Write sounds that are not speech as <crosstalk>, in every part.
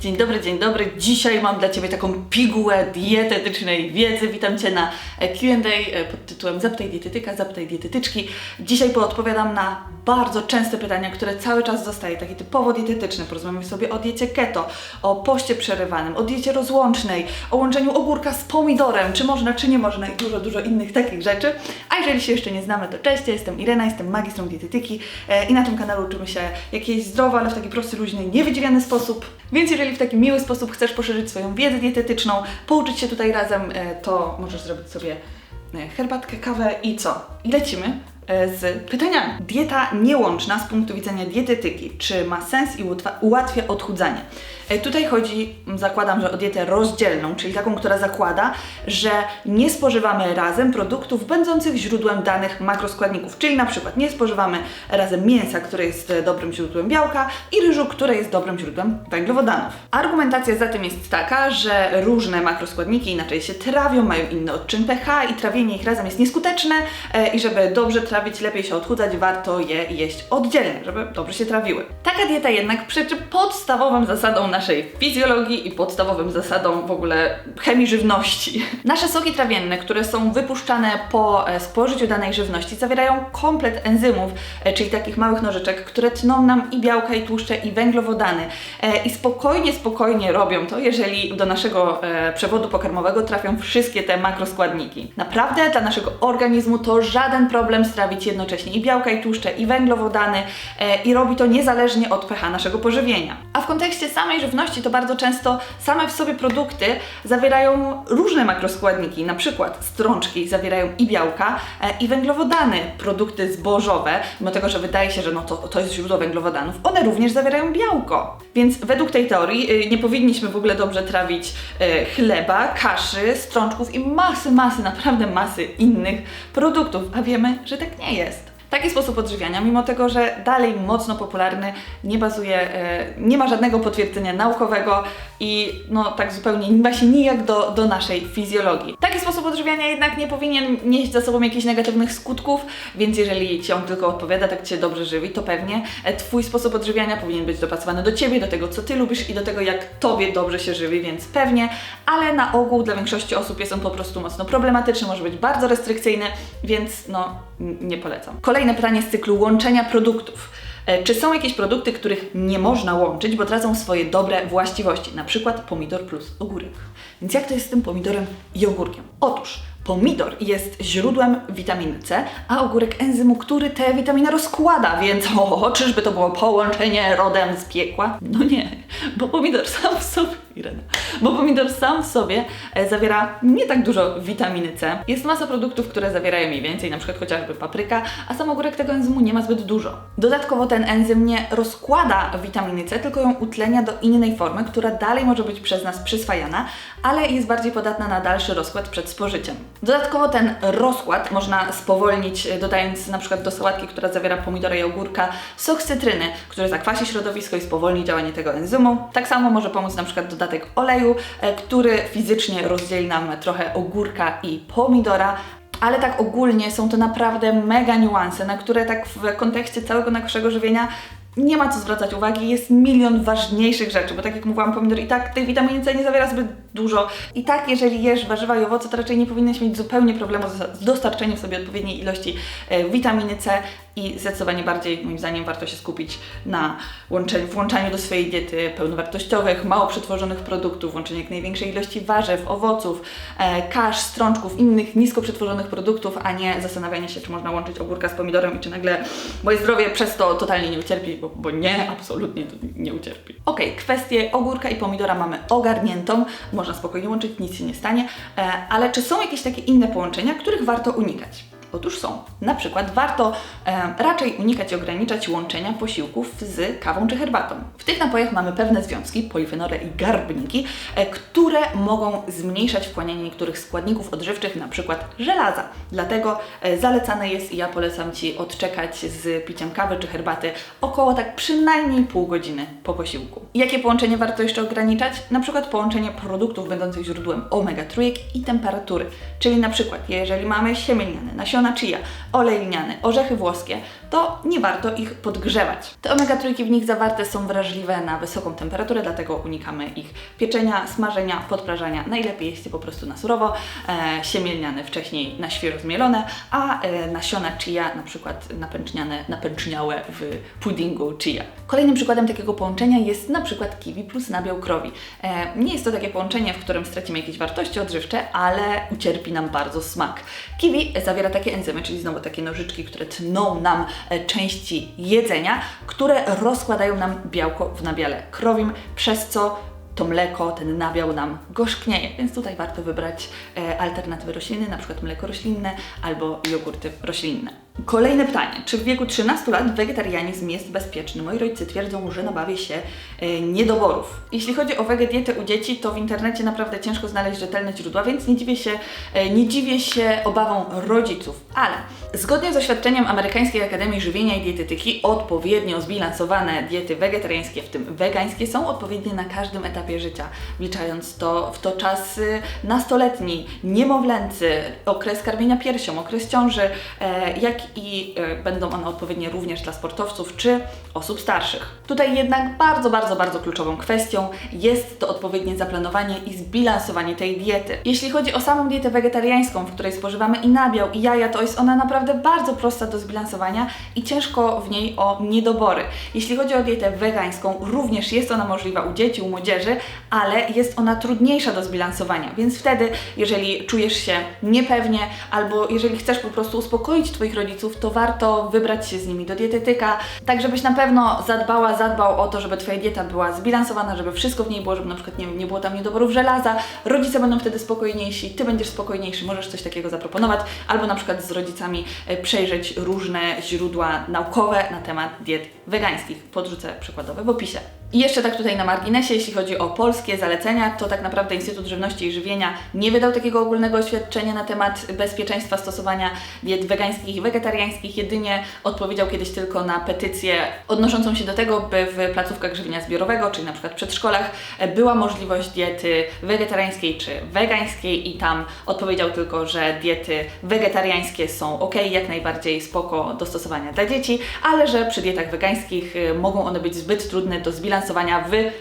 Dzień dobry, dzień dobry. Dzisiaj mam dla Ciebie taką pigułę dietetycznej wiedzy. Witam Cię na Q&A e, pod tytułem Zapytaj dietetyka, zapytaj dietetyczki. Dzisiaj poodpowiadam na bardzo częste pytania, które cały czas dostaję, takie typowo dietetyczne. Porozmawiamy sobie o diecie keto, o poście przerywanym, o diecie rozłącznej, o łączeniu ogórka z pomidorem, czy można, czy nie można i dużo, dużo innych takich rzeczy. A jeżeli się jeszcze nie znamy, to cześć, ja jestem Irena, jestem magistrą dietetyki e, i na tym kanale uczymy się jak jeść zdrowo, ale w taki prosty, luźny, niewydziwiany sposób. Więc jeżeli w taki miły sposób chcesz poszerzyć swoją wiedzę dietetyczną, pouczyć się tutaj razem, e, to możesz zrobić sobie e, herbatkę, kawę i co? I lecimy z pytaniami. Dieta niełączna z punktu widzenia dietetyki, czy ma sens i ułatwia- odchudzanie? E, Tutaj chodzi, zakładam, że o dietę rozdzielną, czyli taką, która zakłada, że nie spożywamy razem produktów będących źródłem danych makroskładników, czyli na przykład nie spożywamy razem mięsa, które jest e, dobrym źródłem białka i ryżu, które jest dobrym źródłem węglowodanów. Argumentacja za tym jest taka, że różne makroskładniki inaczej się trawią, mają inny odczyn pH i trawienie ich razem jest nieskuteczne e, i żeby dobrze trawić, lepiej się odchudzać, warto je jeść oddzielnie, żeby dobrze się trawiły. Taka dieta jednak przeczy podstawowym zasadom naszej fizjologii i podstawowym zasadom w ogóle chemii żywności. <laughs> Nasze soki trawienne, które są wypuszczane po e, spożyciu danej żywności, zawierają komplet enzymów, e, czyli takich małych nożyczek, które tną nam i białka, i tłuszcze, i węglowodany. E, I spokojnie, spokojnie robią to, jeżeli do naszego przewodu pokarmowego trafią wszystkie te makroskładniki. Naprawdę dla naszego organizmu to żaden problem strawić jednocześnie i białka, i tłuszcze, i węglowodany e, i robi to niezależnie od pH naszego pożywienia. A w kontekście samej żywności to bardzo często same w sobie produkty zawierają różne makroskładniki, na przykład strączki zawierają i białka, e, i węglowodany, produkty zbożowe, mimo tego, że wydaje się, że no to, to jest źródło węglowodanów, one również zawierają białko. Więc według tej teorii y, nie powinniśmy w ogóle dobrze trawić y, chleba, kaszy, strączków i masy, masy, naprawdę masy innych produktów, a wiemy, że tak nie jest. Taki sposób odżywiania, mimo tego, że dalej mocno popularny, nie bazuje, e, nie ma żadnego potwierdzenia naukowego i no tak zupełnie nie ma się nijak do, do naszej fizjologii. Taki sposób odżywiania jednak nie powinien nieść za sobą jakichś negatywnych skutków, więc jeżeli Ci on tylko odpowiada, tak Cię dobrze żywi, to pewnie e, Twój sposób odżywiania powinien być dopasowany do Ciebie, do tego, co Ty lubisz i do tego, jak Tobie dobrze się żywi, więc pewnie, ale na ogół dla większości osób jest on po prostu mocno problematyczny, może być bardzo restrykcyjny, więc no nie polecam. Kolejne pytanie z cyklu łączenia produktów. E, Czy są jakieś produkty, których nie można łączyć, bo tracą swoje dobre właściwości, na przykład pomidor plus ogórek? Więc jak to jest z tym pomidorem i ogórkiem? Otóż pomidor jest źródłem witaminy C, a ogórek enzymu, który tę witaminę rozkłada, więc o, czyżby to było połączenie rodem z piekła? No nie, bo pomidor sam w sobie, Irena, bo pomidor sam w sobie e, zawiera nie tak dużo witaminy C. Jest masa produktów, które zawierają jej więcej, na przykład chociażby papryka, a sam ogórek tego enzymu nie ma zbyt dużo. Dodatkowo ten enzym nie rozkłada witaminy C, tylko ją utlenia do innej formy, która dalej może być przez nas przyswajana, ale jest bardziej podatna na dalszy rozkład przed spożyciem. Dodatkowo ten rozkład można spowolnić, e, dodając na przykład do sałatki, która zawiera pomidora i ogórka, sok cytryny, który zakwasi środowisko i spowolni działanie tego enzymu. Tak samo może pomóc na przykład dodatek oleju, e, który fizycznie rozdzieli nam trochę ogórka i pomidora, ale tak ogólnie są to naprawdę mega niuanse, na które tak w kontekście całego naszego żywienia nie ma co zwracać uwagi, jest milion ważniejszych rzeczy, bo tak jak mówiłam, pomidor i tak tej witaminy C nie zawiera zbyt dużo. I tak, jeżeli jesz warzywa i owoce, to raczej nie powinnaś mieć zupełnie problemu z, dostarczeniem sobie odpowiedniej ilości e, witaminy C i zdecydowanie bardziej, moim zdaniem, warto się skupić na łączeniu, włączaniu do swojej diety pełnowartościowych, mało przetworzonych produktów, włączeniu jak największej ilości warzyw, owoców, e, kasz, strączków, innych nisko przetworzonych produktów, a nie zastanawianie się, czy można łączyć ogórka z pomidorem i czy nagle moje zdrowie przez to totalnie nie ucierpi, bo, bo nie, absolutnie to nie ucierpi. Okej, kwestię ogórka i pomidora mamy ogarniętą, można spokojnie łączyć, nic się nie stanie, e, ale czy są jakieś takie inne połączenia, których warto unikać? Otóż są. Na przykład warto e, raczej unikać i ograniczać łączenia posiłków z kawą czy herbatą. W tych napojach mamy pewne związki, polifenole i garbniki, e, które mogą zmniejszać wchłanianie niektórych składników odżywczych, na przykład żelaza. Dlatego e, zalecane jest i ja polecam Ci odczekać z piciem kawy czy herbaty około tak przynajmniej pół godziny po posiłku. Jakie połączenie warto jeszcze ograniczać? Na przykład połączenie produktów będących źródłem omega-3 i temperatury. Czyli na przykład, jeżeli mamy siemię nasiona chia, olej lniany, orzechy włoskie, to nie warto ich podgrzewać. Te omega-3 w nich zawarte są wrażliwe na wysoką temperaturę, dlatego unikamy ich pieczenia, smażenia, podprażania. Najlepiej jeść je po prostu na surowo, e, siemielniane wcześniej na świeżo zmielone, a e, nasiona chia na przykład napęczniane, napęczniałe w puddingu chia. Kolejnym przykładem takiego połączenia jest na przykład kiwi plus nabiał krowi. E, nie jest to takie połączenie, w którym stracimy jakieś wartości odżywcze, ale ucierpi nam bardzo smak. Kiwi zawiera takie enzymy, czyli znowu takie nożyczki, które tną nam części jedzenia, które rozkładają nam białko w nabiale krowim, przez co to mleko, ten nabiał nam gorzknieje, więc tutaj warto wybrać e, alternatywy rośliny, na przykład mleko roślinne albo jogurty roślinne. Kolejne pytanie. Czy w wieku 13 lat wegetarianizm jest bezpieczny? Moi rodzice twierdzą, że nabawię się e, niedoborów. Jeśli chodzi o wegedietę u dzieci, to w internecie naprawdę ciężko znaleźć rzetelne źródła, więc nie dziwię się, e, nie dziwię się obawom rodziców. Ale zgodnie z oświadczeniem Amerykańskiej Akademii Żywienia i Dietetyki, odpowiednio zbilansowane diety wegetariańskie, w tym wegańskie, są odpowiednie na każdym etapie życia, wliczając to w to czas y, nastoletni, niemowlęcy, okres karmienia piersią, okres ciąży, e, jak i e, będą one odpowiednie również dla sportowców czy osób starszych. Tutaj jednak bardzo, bardzo, bardzo kluczową kwestią jest to odpowiednie zaplanowanie i zbilansowanie tej diety. Jeśli chodzi o samą dietę wegetariańską, w której spożywamy i nabiał, i jaja, to jest ona naprawdę bardzo prosta do zbilansowania i ciężko w niej o niedobory. Jeśli chodzi o dietę wegańską, również jest ona możliwa u dzieci, u młodzieży, ale jest ona trudniejsza do zbilansowania, więc wtedy, jeżeli czujesz się niepewnie albo jeżeli chcesz po prostu uspokoić Twoich rodziców, to warto wybrać się z nimi do dietetyka, tak żebyś na pewno zadbała, zadbał o to, żeby Twoja dieta była zbilansowana, żeby wszystko w niej było, żeby na przykład nie, nie było tam niedoborów żelaza, rodzice będą wtedy spokojniejsi, Ty będziesz spokojniejszy, możesz coś takiego zaproponować, albo na przykład z rodzicami e, przejrzeć różne źródła naukowe na temat diet wegańskich. Podrzucę przykładowe w opisie. I jeszcze tak tutaj na marginesie, jeśli chodzi o polskie zalecenia, to tak naprawdę Instytut Żywności i Żywienia nie wydał takiego ogólnego oświadczenia na temat bezpieczeństwa stosowania diet wegańskich i wegetariańskich. Jedynie odpowiedział kiedyś tylko na petycję odnoszącą się do tego, by w placówkach żywienia zbiorowego, czyli na przykład przedszkolach, była możliwość diety wegetariańskiej czy wegańskiej i tam odpowiedział tylko, że diety wegetariańskie są ok, jak najbardziej spoko do stosowania dla dzieci, ale że przy dietach wegańskich y, mogą one być zbyt trudne do zbilansowania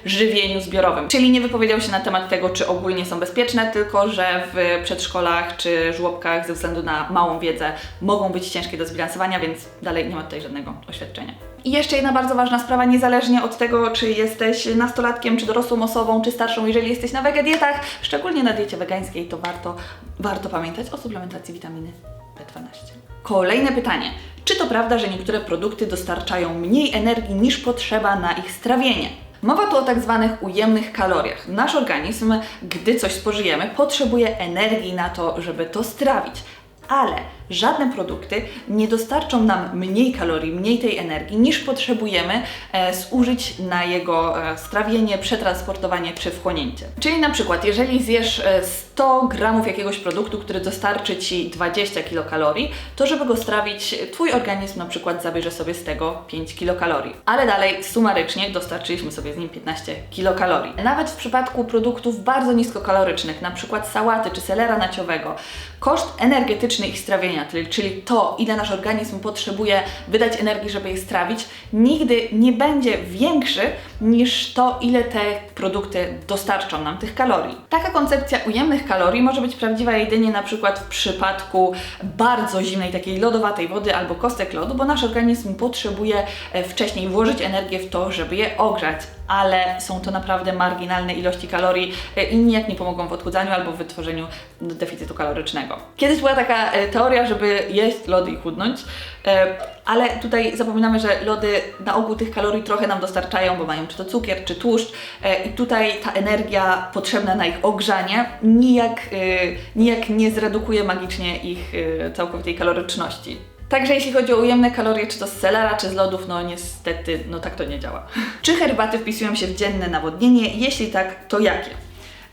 w żywieniu zbiorowym. Czyli nie wypowiedział się na temat tego, czy ogólnie są bezpieczne, tylko że w przedszkolach czy żłobkach ze względu na małą wiedzę mogą być ciężkie do zbilansowania, więc dalej nie ma tutaj żadnego oświadczenia. I jeszcze jedna bardzo ważna sprawa, niezależnie od tego, czy jesteś nastolatkiem, czy dorosłą osobą, czy starszą, jeżeli jesteś na wegedietach, szczególnie na diecie wegańskiej, to warto, warto pamiętać o suplementacji witaminy B12. Kolejne pytanie. Czy to prawda, że niektóre produkty dostarczają mniej energii niż potrzeba na ich strawienie? Mowa tu o tak zwanych ujemnych kaloriach. Nasz organizm, gdy coś spożyjemy, potrzebuje energii na to, żeby to strawić. Ale żadne produkty nie dostarczą nam mniej kalorii, mniej tej energii niż potrzebujemy e, zużyć na jego e, strawienie, przetransportowanie czy wchłonięcie. Czyli na przykład, jeżeli zjesz e, 100 gramów jakiegoś produktu, który dostarczy Ci 20 kilokalorii, to żeby go strawić, Twój organizm na przykład zabierze sobie z tego 5 kilokalorii. Ale dalej sumarycznie dostarczyliśmy sobie z nim 15 kilokalorii. Nawet w przypadku produktów bardzo niskokalorycznych, na przykład sałaty czy selera naciowego, koszt energetyczny ich strawienia, czyli- to, ile nasz organizm potrzebuje wydać energii, żeby je strawić, nigdy nie będzie większy niż to, ile te produkty dostarczą nam tych kalorii. Taka koncepcja ujemnych kalorii może być prawdziwa jedynie na przykład w przypadku bardzo zimnej, takiej lodowatej wody albo kostek lodu, bo nasz organizm potrzebuje e, wcześniej włożyć energię w to, żeby je ogrzać, ale są to naprawdę marginalne ilości kalorii e, i nijak nie pomogą w odchudzaniu albo w wytworzeniu deficytu kalorycznego. Kiedyś była taka e, teoria, żeby jeść lody i chudnąć, e, ale tutaj zapominamy, że lody na ogół tych kalorii trochę nam dostarczają, bo mają czy to cukier, czy tłuszcz i tutaj ta energia potrzebna na ich ogrzanie nijak, nijak nie zredukuje magicznie ich całkowitej kaloryczności. Także jeśli chodzi o ujemne kalorie, czy to z selera, czy z lodów, no niestety, no tak to nie działa. <laughs> Czy herbaty wpisują się w dzienne nawodnienie? Jeśli tak, to jakie?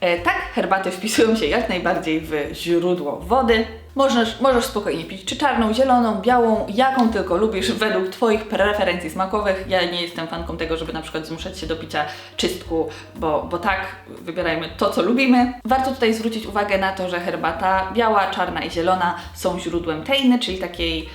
E, tak, herbaty wpisują się jak najbardziej w źródło wody. Możesz, możesz spokojnie pić czy czarną, zieloną, białą, jaką tylko lubisz, według Twoich preferencji smakowych. Ja nie jestem fanką tego, żeby na przykład zmuszać się do picia czystku, bo, bo tak, wybierajmy to, co lubimy. Warto tutaj zwrócić uwagę na to, że herbata biała, czarna i zielona są źródłem teiny, czyli takiej,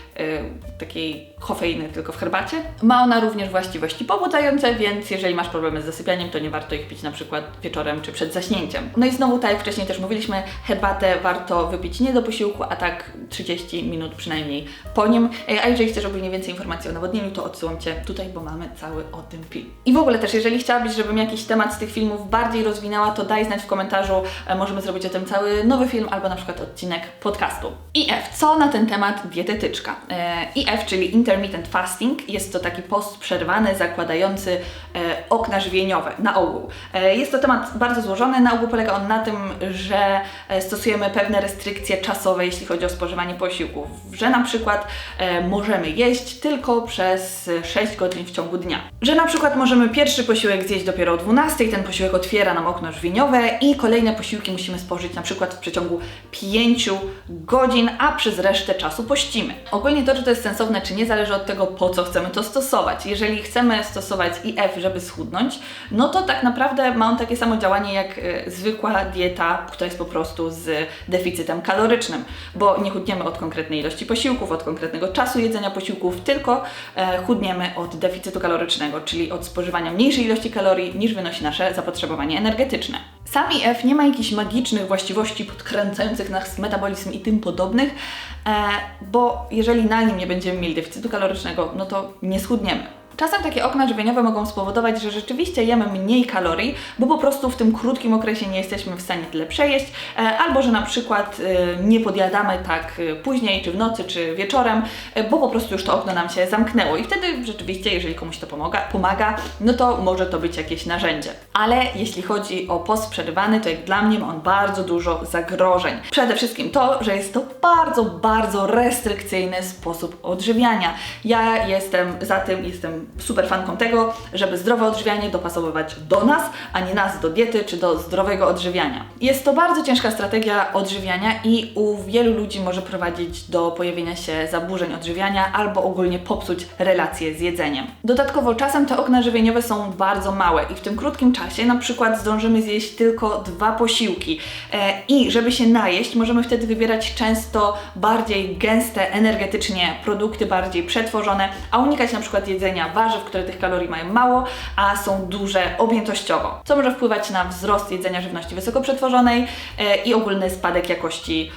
takiej kofeiny tylko w herbacie. Ma ona również właściwości pobudzające, więc jeżeli masz problemy z zasypianiem, to nie warto ich pić na przykład wieczorem czy przed zaśnięciem. No i znowu, tak jak wcześniej też mówiliśmy, herbatę warto wypić nie do posiłku, a tak 30 minut przynajmniej po nim. E, A jeżeli chcesz ogólnie więcej informacji o nawodnieniu, to odsyłam Cię tutaj, bo mamy cały o tym film. I w ogóle też, jeżeli chciałabyś, żebym jakiś temat z tych filmów bardziej rozwinęła, to daj znać w komentarzu, e, możemy zrobić o tym cały nowy film albo na przykład odcinek podcastu. IF, co na ten temat dietetyczka? E, IF, czyli Intermittent Fasting, jest to taki post przerwany, zakładający e, okna żywieniowe na ogół. E, jest to temat bardzo złożony, na ogół polega on na tym, że stosujemy pewne restrykcje czasowe, jeśli chodzi o spożywanie posiłków, że na przykład możemy jeść tylko przez e, 6 godzin w ciągu dnia. Że na przykład możemy pierwszy posiłek zjeść dopiero o 12, ten posiłek otwiera nam okno żywieniowe i kolejne posiłki musimy spożyć na przykład w przeciągu 5 godzin, a przez resztę czasu pościmy. Ogólnie to, czy to jest sensowne, czy nie, zależy od tego, po co chcemy to stosować. Jeżeli chcemy stosować IF, żeby schudnąć, no to tak naprawdę ma on takie samo działanie jak e, zwykła dieta, która jest po prostu z deficytem kalorycznym, bo nie chudniemy od konkretnej ilości posiłków, od konkretnego czasu jedzenia posiłków, tylko e, chudniemy od deficytu kalorycznego, czyli od spożywania mniejszej ilości kalorii niż wynosi nasze zapotrzebowanie energetyczne. Sam IF nie ma jakichś magicznych właściwości podkręcających nas metabolizm i tym podobnych, e, bo jeżeli na nim nie będziemy mieli deficytu kalorycznego, no to nie schudniemy. Czasem takie okna żywieniowe mogą spowodować, że rzeczywiście jemy mniej kalorii, bo po prostu w tym krótkim okresie nie jesteśmy w stanie tyle przejeść, e, albo że na przykład e, nie podjadamy tak e, później, czy w nocy, czy wieczorem, bo po prostu już to okno nam się zamknęło. I wtedy rzeczywiście, jeżeli komuś to pomaga, pomaga, no to może to być jakieś narzędzie. Ale jeśli chodzi o post przerywany, to jak dla mnie ma on bardzo dużo zagrożeń. Przede wszystkim to, że jest to bardzo, bardzo restrykcyjny sposób odżywiania. Ja jestem za tym, jestem super fanką tego, żeby zdrowe odżywianie dopasowywać do nas, a nie nas do diety czy do zdrowego odżywiania. Jest to bardzo ciężka strategia odżywiania i u wielu ludzi może prowadzić do pojawienia się zaburzeń odżywiania albo ogólnie popsuć relacje z jedzeniem. Dodatkowo czasem te okna żywieniowe są bardzo małe i w tym krótkim czasie na przykład zdążymy zjeść tylko dwa posiłki e, i żeby się najeść, możemy wtedy wybierać często bardziej gęste energetycznie produkty, bardziej przetworzone, a unikać na przykład jedzenia warzyw, które tych kalorii mają mało, a są duże objętościowo, co może wpływać na wzrost jedzenia żywności wysoko przetworzonej e, i ogólny spadek jakości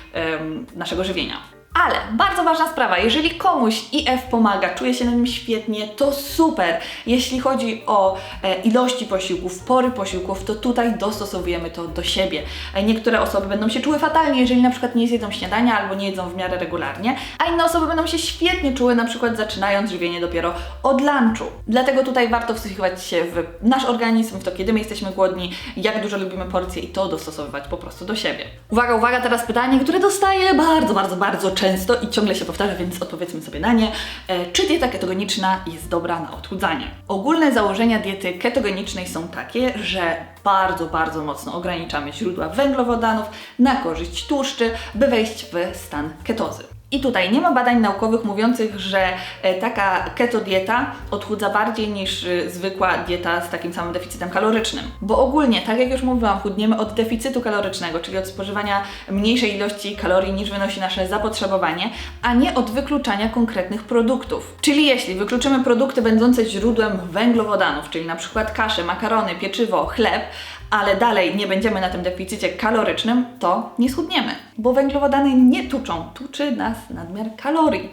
naszego żywienia. Ale bardzo ważna sprawa, jeżeli komuś IF pomaga, czuje się na nim świetnie, to super. Jeśli chodzi o e, ilości posiłków, pory posiłków, to tutaj dostosowujemy to do siebie. E, niektóre osoby będą się czuły fatalnie, jeżeli na przykład nie zjedzą śniadania albo nie jedzą w miarę regularnie, a inne osoby będą się świetnie czuły, na przykład zaczynając żywienie dopiero od lunchu. Dlatego tutaj warto wsłuchiwać się w nasz organizm, w to, kiedy my jesteśmy głodni, jak dużo lubimy porcje i to dostosowywać po prostu do siebie. Uwaga, uwaga, teraz pytanie, które dostaję bardzo, bardzo, bardzo często i ciągle się powtarza, więc odpowiedzmy sobie na nie. E, czy dieta ketogeniczna jest dobra na odchudzanie? Ogólne założenia diety ketogenicznej są takie, że bardzo, bardzo mocno ograniczamy źródła węglowodanów na korzyść tłuszczy, by wejść w stan ketozy. I tutaj nie ma badań naukowych mówiących, że e, taka keto dieta odchudza bardziej niż e, zwykła dieta z takim samym deficytem kalorycznym. Bo ogólnie, tak jak już mówiłam, chudniemy od deficytu kalorycznego, czyli od spożywania mniejszej ilości kalorii niż wynosi nasze zapotrzebowanie, a nie od wykluczania konkretnych produktów. Czyli jeśli wykluczymy produkty będące źródłem węglowodanów, czyli na przykład kasze, makarony, pieczywo, chleb, ale dalej nie będziemy na tym deficycie kalorycznym, to nie schudniemy, bo węglowodany nie tuczą, tuczy nas nadmiar kalorii.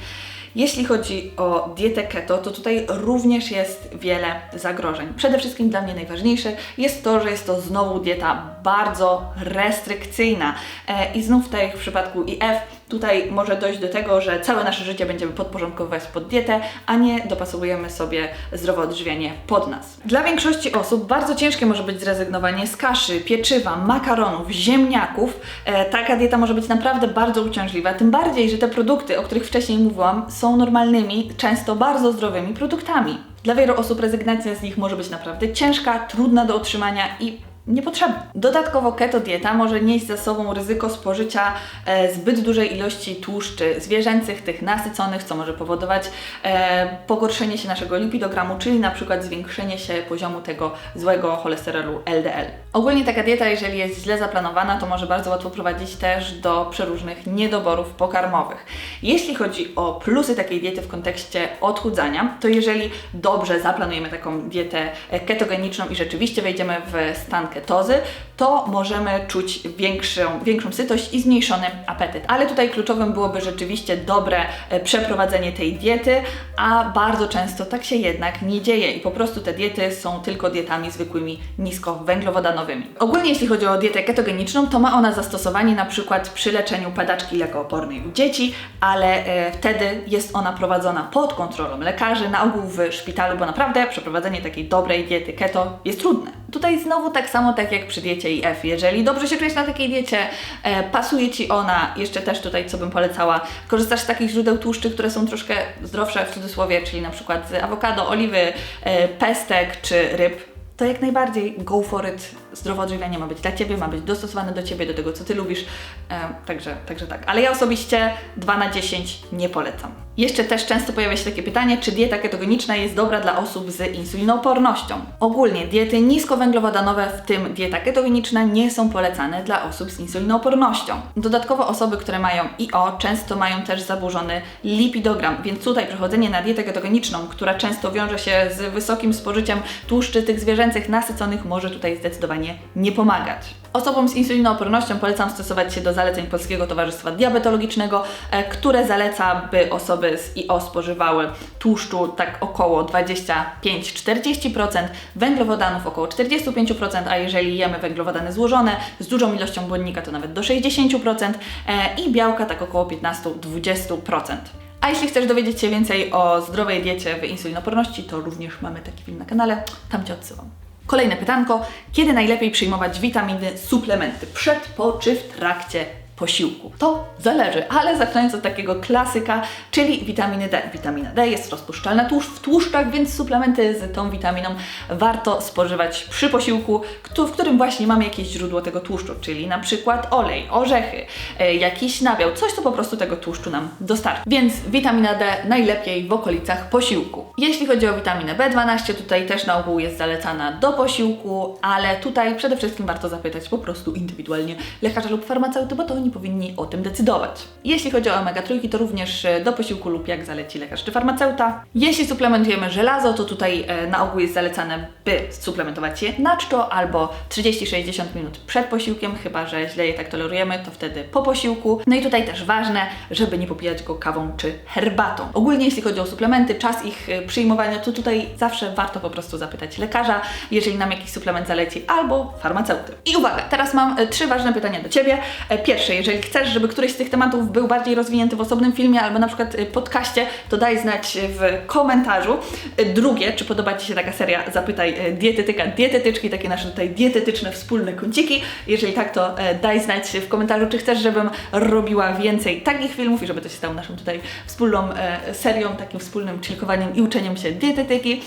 Jeśli chodzi o dietę keto, to tutaj również jest wiele zagrożeń. Przede wszystkim dla mnie najważniejsze jest to, że jest to znowu dieta bardzo restrykcyjna. E, I znów tak w przypadku IF, tutaj może dojść do tego, że całe nasze życie będziemy podporządkowywać pod dietę, a nie dopasowujemy sobie zdrowe odżywianie pod nas. Dla większości osób bardzo ciężkie może być zrezygnowanie z kaszy, pieczywa, makaronów, ziemniaków. E, taka dieta może być naprawdę bardzo uciążliwa, tym bardziej, że te produkty, o których wcześniej mówiłam, są normalnymi, często bardzo zdrowymi produktami. Dla wielu osób rezygnacja z nich może być naprawdę ciężka, trudna do utrzymania i niepotrzebne. Dodatkowo keto dieta może nieść za sobą ryzyko spożycia e, zbyt dużej ilości tłuszczy zwierzęcych, tych nasyconych, co może powodować e, pogorszenie się naszego lipidogramu, czyli na przykład zwiększenie się poziomu tego złego cholesterolu LDL. Ogólnie taka dieta, jeżeli jest źle zaplanowana, to może bardzo łatwo prowadzić też do przeróżnych niedoborów pokarmowych. Jeśli chodzi o plusy takiej diety w kontekście odchudzania, to jeżeli dobrze zaplanujemy taką dietę ketogeniczną i rzeczywiście wejdziemy w stan ketozy, to możemy czuć większą, większą sytość i zmniejszony apetyt. Ale tutaj kluczowym byłoby rzeczywiście dobre e, przeprowadzenie tej diety, a bardzo często tak się jednak nie dzieje i po prostu te diety są tylko dietami zwykłymi niskowęglowodanowymi. Ogólnie jeśli chodzi o dietę ketogeniczną, to ma ona zastosowanie na przykład przy leczeniu padaczki lekoopornej u dzieci, ale e, wtedy jest ona prowadzona pod kontrolą lekarzy, na ogół w szpitalu, bo naprawdę przeprowadzenie takiej dobrej diety keto jest trudne. Tutaj znowu tak samo tak jak przy diecie Jeżeli dobrze się czujesz na takiej diecie, e, pasuje Ci ona, jeszcze też tutaj co bym polecała, korzystasz z takich źródeł tłuszczy, które są troszkę zdrowsze w cudzysłowie, czyli na przykład z awokado, oliwy, e, pestek czy ryb, to jak najbardziej go for it. Zdrowe odżywianie ma być dla Ciebie, ma być dostosowane do Ciebie, do tego, co Ty lubisz. E, także, także tak. Ale ja osobiście 2 na 10 nie polecam. Jeszcze też często pojawia się takie pytanie, czy dieta ketogeniczna jest dobra dla osób z insulinoopornością. Ogólnie diety niskowęglowodanowe, w tym dieta ketogeniczna, nie są polecane dla osób z insulinoopornością. Dodatkowo osoby, które mają IO, często mają też zaburzony lipidogram, więc tutaj przechodzenie na dietę ketogeniczną, która często wiąże się z wysokim spożyciem tłuszczy tych zwierzęcych nasyconych, może tutaj zdecydowanie nie pomagać. Osobom z insulinoopornością polecam stosować się do zaleceń Polskiego Towarzystwa Diabetologicznego, e, które zaleca, by osoby z IO spożywały tłuszczu tak około 25-40%, węglowodanów około 45%, a jeżeli jemy węglowodany złożone z dużą ilością błonnika to nawet do 60% e, i białka tak około 15-20%. A jeśli chcesz dowiedzieć się więcej o zdrowej diecie w insulinoporności, to również mamy taki film na kanale, tam Cię odsyłam. Kolejne pytanko. Kiedy najlepiej przyjmować witaminy, suplementy? Przed, po czy w trakcie posiłku? To zależy, ale zaczynając od takiego klasyka, czyli witaminy D. Witamina D jest rozpuszczalna tłuszcz w tłuszczach, więc suplementy z tą witaminą warto spożywać przy posiłku, w którym właśnie mamy jakieś źródło tego tłuszczu, czyli na przykład olej, orzechy, e, jakiś nabiał, coś co po prostu tego tłuszczu nam dostarczy. Więc witamina D najlepiej w okolicach posiłku. Jeśli chodzi o witaminę B12, tutaj też na ogół jest zalecana do posiłku, ale tutaj przede wszystkim warto zapytać po prostu indywidualnie lekarza lub farmaceuty, bo to oni powinni o tym decydować. Jeśli chodzi o omega-3, to również e, do posiłku lub jak zaleci lekarz czy farmaceuta. Jeśli suplementujemy żelazo, to tutaj e, na ogół jest zalecane, by suplementować je na czczo albo 30-60 minut przed posiłkiem, chyba że źle je tak tolerujemy, to wtedy po posiłku. No i tutaj też ważne, żeby nie popijać go kawą czy herbatą. Ogólnie jeśli chodzi o suplementy, czas ich e, przyjmowania, to tutaj zawsze warto po prostu zapytać lekarza, jeżeli nam jakiś suplement zaleci, albo farmaceuty. I uwaga, teraz mam trzy ważne pytania do Ciebie. Pierwsze, jeżeli chcesz, żeby któryś z tych tematów był bardziej rozwinięty w osobnym filmie albo na przykład y, podcaście, to daj znać w komentarzu. Y, Drugie, czy podoba Ci się taka seria Zapytaj y, dietetyka, dietetyczki, takie nasze tutaj dietetyczne wspólne kąciki. Jeżeli tak, to daj znać w komentarzu, czy chcesz, żebym robiła więcej takich filmów i żeby to się stało naszą tutaj wspólną serią, takim wspólnym chillkowaniem i uczeniem się dietetyki.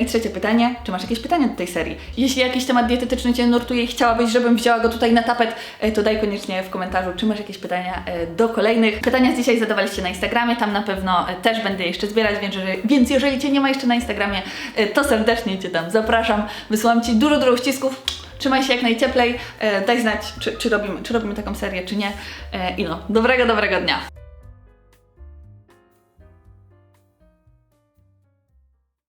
I trzecie pytanie, czy masz jakieś pytania do tej serii? Jeśli jakiś temat dietetyczny Cię nurtuje i chciałabyś, żebym wzięła go tutaj na tapet, to daj koniecznie w komentarzu, czy masz jakieś pytania e, do kolejnych. Pytania z dzisiaj zadawaliście na Instagramie, tam na pewno e, też będę jeszcze zbierać, więc więc jeżeli Cię nie ma jeszcze na Instagramie, e, to serdecznie Cię tam zapraszam. Wysyłam Ci dużo, dużo ścisków. Trzymaj się jak najcieplej, daj znać, czy, czy, robimy, czy robimy taką serię, czy nie. I no, dobrego, dobrego dnia.